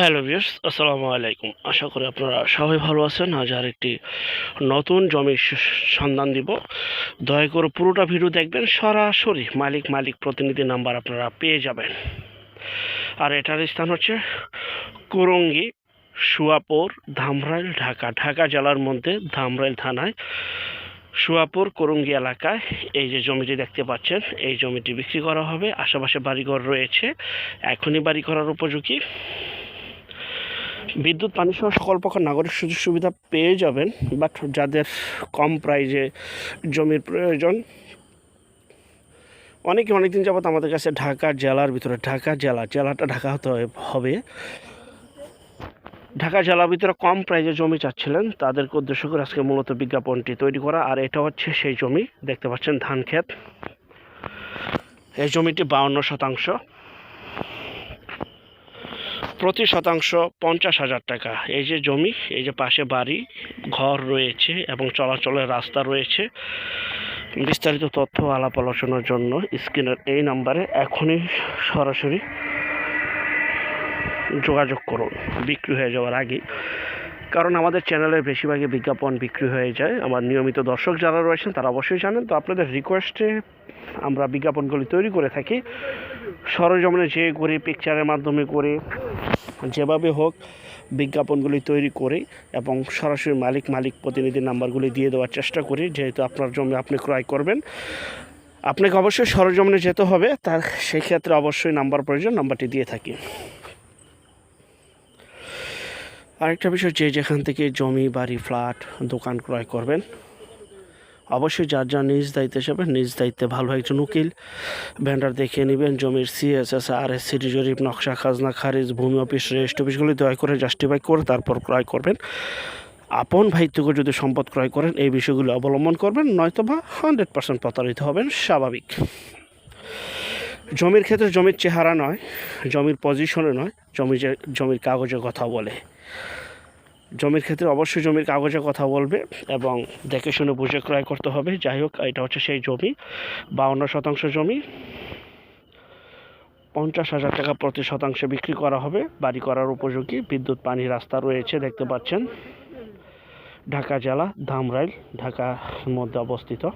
Hello viewers, আসসালামু আলাইকুম। আশা করি আপনারা সবাই ভালো আছেন। আজ আর একটি নতুন জমির সন্ধান দিব। দয়া করে পুরোটা ভিডিও দেখবেন, সরাসরি মালিক মালিক প্রতিনিধি নাম্বার আপনারা পেয়ে যাবেন। আর এটার স্থান হচ্ছে কুরঙ্গি, সুয়াপুর, ধামরাইল, ঢাকা। ঢাকা জেলার মধ্যে ধামরাইল থানায় সুয়াপুর, করুঙ্গি এলাকায় এই যে জমিটি দেখতে পাচ্ছেন, এই জমিটি বিক্রি করা হবে। আশেপাশে বাড়িঘর রয়েছে। এখনই বাড়ি করার উপযোগী। বিদ্যুৎ, পানি সহ সকল প্রকার নাগরিক সুযোগ সুবিধা পেয়ে যাবেন বাট যাদের কম প্রাইজে জমির প্রয়োজন। অনেকে অনেকদিন যাবত আমাদের কাছে ঢাকা জেলার ভিতরে, ঢাকা জেলা, জেলাটা ঢাকা হতে হবে। ঢাকা জেলার ভিতরে কম প্রাইজে জমি চাচ্ছিলেন, তাদেরকে উদ্দেশ্য করে আজকে মূলত বিজ্ঞাপনটি তৈরি করা, আর এটা হচ্ছে সেই জমি, দেখতে পাচ্ছেন ধান ক্ষেত। এই জমিটি বাউন্ন শতাংশ। প্রতি শতাংশ পঞ্চাশ হাজার টাকা। এই যে জমি, এই যে পাশে বাড়ি, ঘর রয়েছে এবং চলাচলের রাস্তা রয়েছে। বিস্তারিত তথ্য, আলাপ আলোচনার জন্য স্ক্রিনের এই নাম্বারে এখনই সরাসরি যোগাযোগ করুন। বিক্রি হয়ে যাওয়ার আগে কারণ আমাদের চ্যানেলের বেশিরভাগই বিজ্ঞাপন বিক্রি হয়ে যায়। আমার নিয়মিত দর্শক যারা রয়েছেন, তারা অবশ্যই জানেন। তো আপনাদের রিকোয়েস্টে আমরা বিজ্ঞাপনগুলি তৈরি করে থাকি। সরজমিনে যে করি পিকচারের মাধ্যমে করে, যেভাবে হোক বিজ্ঞাপনগুলি তৈরি করি এবং সরাসরি মালিক মালিক প্রতিনিধির নাম্বারগুলি দিয়ে দেওয়ার চেষ্টা করি, যেহেতু আপনার জমি আপনি ক্রয় করবেন। আপনাকে অবশ্যই সরজমিনে যেতে হবে, তার সেই ক্ষেত্রে অবশ্যই নাম্বার প্রয়োজন, নাম্বারটি দিয়ে থাকি। আরেকটা বিষয় যে যেখান থেকে জমি, বাড়ি, ফ্ল্যাট দোকান ক্রয় করবেন, অবশ্যই যার যার নিজ দায়িত্বে হিসাবে নিজ দায়িত্বে ভালো একজন উকিল ভেন্ডার দেখিয়ে নেবেন জমির সিএসএস আর এস সিটি জরিপ, নকশা, খাজনা, খারিজ, ভূমি অফিস রেজিস্ট অফিসগুলি দয়া করে জাস্টিফাই করে তারপর ক্রয় করবেন। আপন ভাইত্যকে যদি সম্পদ ক্রয় করেন, এই বিষয়গুলো অবলম্বন করবেন, নয়তো বা হান্ড্রেড পার্সেন্ট প্রতারিত হবেন, স্বাভাবিক। জমির ক্ষেত্রে জমির চেহারা নয়, জমির পজিশনে নয়, জমি জমির কাগজে কথা বলে। জমির ক্ষেত্রে অবশ্যই জমির কাগজে কথা বলবে এবং দেখে শুনে বুঝে ক্রয় করতে হবে। যাই হোক, এটা হচ্ছে সেই জমি। বাউন্ন শতাংশ জমি। পঞ্চাশ হাজার টাকা প্রতি শতাংশে বিক্রি করা হবে। বাড়ি করার উপযোগী। বিদ্যুৎ, পানি, রাস্তা রয়েছে, দেখতে পাচ্ছেন। ঢাকা জেলা, ধামরাইল ঢাকার মধ্যে অবস্থিত।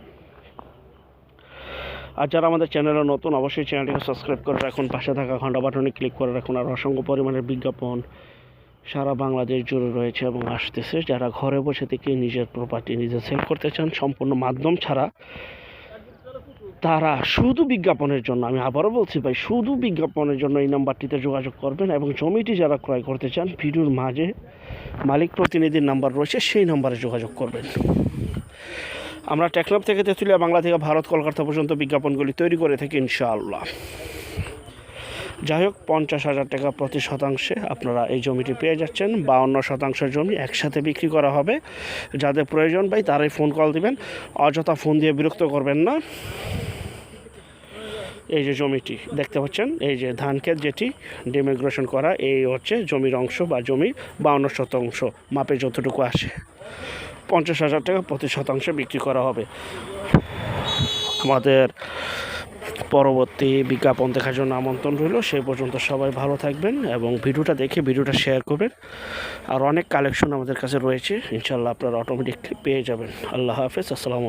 আর যারা আমাদের চ্যানেলে নতুন, অবশ্যই চ্যানেলটিকে সাবস্ক্রাইব করে রাখুন। পাশে থাকা ঘণ্টা বাটনে ক্লিক করে রাখুন। আর অসংখ্য পরিমাণের বিজ্ঞাপন সারা বাংলাদেশ জুড়ে রয়েছে এবং আসতেছে। যারা ঘরে বসে থেকে নিজের প্রপার্টি নিজে সেল করতে চান, সম্পূর্ণ মাধ্যম ছাড়া তারা শুধু বিজ্ঞাপনের জন্য, আমি আবারও বলছি ভাই, শুধু বিজ্ঞাপনের জন্য এই নাম্বারটিতে যোগাযোগ করবেন এবং জমিটি যারা ক্রয় করতে চান, ভিডিওর মাঝে মালিক প্রতিনিধির নাম্বার রয়েছে, সেই নাম্বারে যোগাযোগ করবেন। আমরা টেকনাফ থেকে তেঁতুলিয়া বাংলা থেকে ভারত কলকাতা পর্যন্ত বিজ্ঞাপনগুলি তৈরি করে থাকি, ইনশাআল্লাহ। যাই হোক পঞ্চাশ হাজার টাকা প্রতি শতাংশে আপনারা এই জমিটি পেয়ে যাচ্ছেন। বাউন্ন শতাংশ জমি একসাথে বিক্রি করা হবে। যাদের প্রয়োজন ভাই, তারাই ফোন কল দিবেন। অযথা ফোন দিয়ে বিরক্ত করবেন না। এই যে জমিটি, দেখতে পাচ্ছেন? এই যে ধান ক্ষেত যেটি ডেমিগ্রেশন করা, এই হচ্ছে জমির অংশ বা জমি বাউন্ন শতাংশ মাপে যতটুকু আসে। পঞ্চাশ হাজার টাকা প্রতি শতাংশে বিক্রি করা হবে। আমাদের পরবর্তী বিজ্ঞাপন দেখার জন্য আমন্ত্রণ রইল। সে পর্যন্ত সবাই ভালো থাকবেন এবং ভিডিওটা দেখে ভিডিওটা শেয়ার করবেন। আর অনেক কালেকশন আমাদের কাছে রয়েছে। ইনশাল্লাহ আপনারা অটোমেটিকলি পেয়ে যাবেন। আল্লাহ হাফেজ। আসসালামু